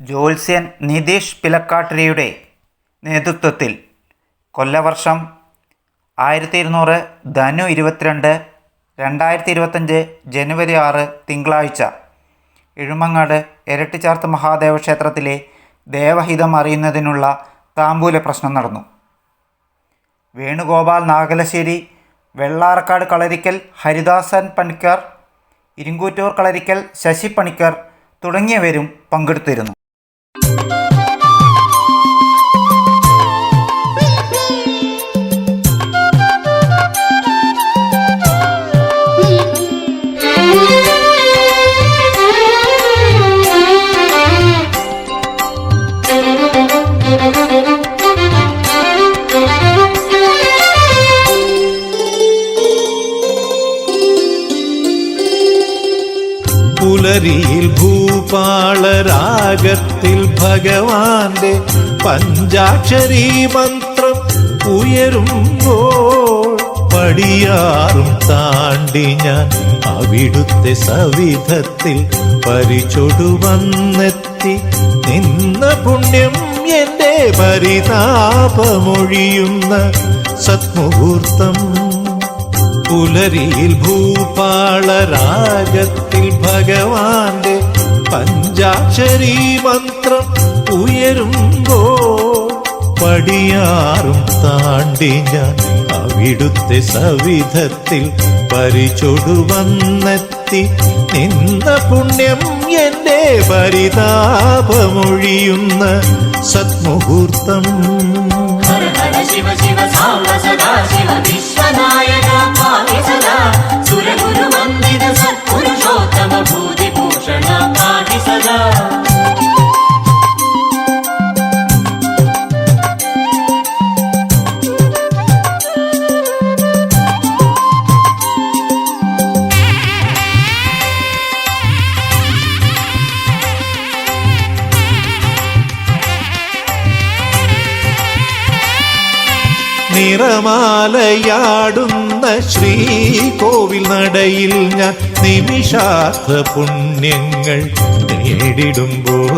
ജ്യോത്സ്യൻ നിതീഷ് പിലക്കാട്ടിരിയുടെ നേതൃത്വത്തിൽ കൊല്ലവർഷം ആയിരത്തി ഇരുന്നൂറ് ധനു ഇരുപത്തിരണ്ട് രണ്ടായിരത്തി ഇരുപത്തഞ്ച് ജനുവരി ആറ് തിങ്കളാഴ്ച. എഴുമങ്ങാട് ഇരട്ടിച്ചാർത്ത് മഹാദേവ ക്ഷേത്രത്തിലെ ദേവഹിതം അറിയുന്നതിനുള്ള താമ്പൂല പ്രശ്നം നടന്നു. വേണുഗോപാൽ നാഗലശ്ശേരി വെള്ളാറക്കാട് കളരിക്കൽ ഹരിദാസൻ പണിക്കർ ഇരിങ്കൂറ്റൂർ കളരിക്കൽ ശശി പണിക്കർ തുടങ്ങിയവരും പങ്കെടുത്തിരുന്നു. പുലരിയിൽ ഭൂപാളരാഗത്തിൽ ഭഗവാന്റെ പഞ്ചാക്ഷരി മന്ത്രം ഉയരുമ്പോൾ പടിയാറും താണ്ടി ഞാൻ അവിടുത്തെ സവിധത്തിൽ പരിചൊടുവന്നെത്തി നിന്ന പുണ്യം പരിതാപമൊഴിയുന്ന സത്മുഹൂർത്തം. പുലരിയിൽ ഭൂപാളരാഗത്തിൽ ഭഗവാന്റെ പഞ്ചാക്ഷരി മന്ത്രം ഉയരുമ്പോ പടിയാറും താണ്ടി ഞാൻ അവിടുത്തെ സവിധത്തിൽ പരിചൊടുവന്നെത്തി നിന്ന പുണ്യം എന്റെ പരിതാപമൊഴിയുന്ന സത്മുഹൂർത്തം ശിവ ശിവ സാംബ സദാ ശിവ വിശ്വനായക. നിറമാലയാടുന്ന ശ്രീകോവിൽ നടയിൽ ഞാൻ നിമിഷാർത്ഥ പുണ്യങ്ങൾ നേടിടുമ്പോൾ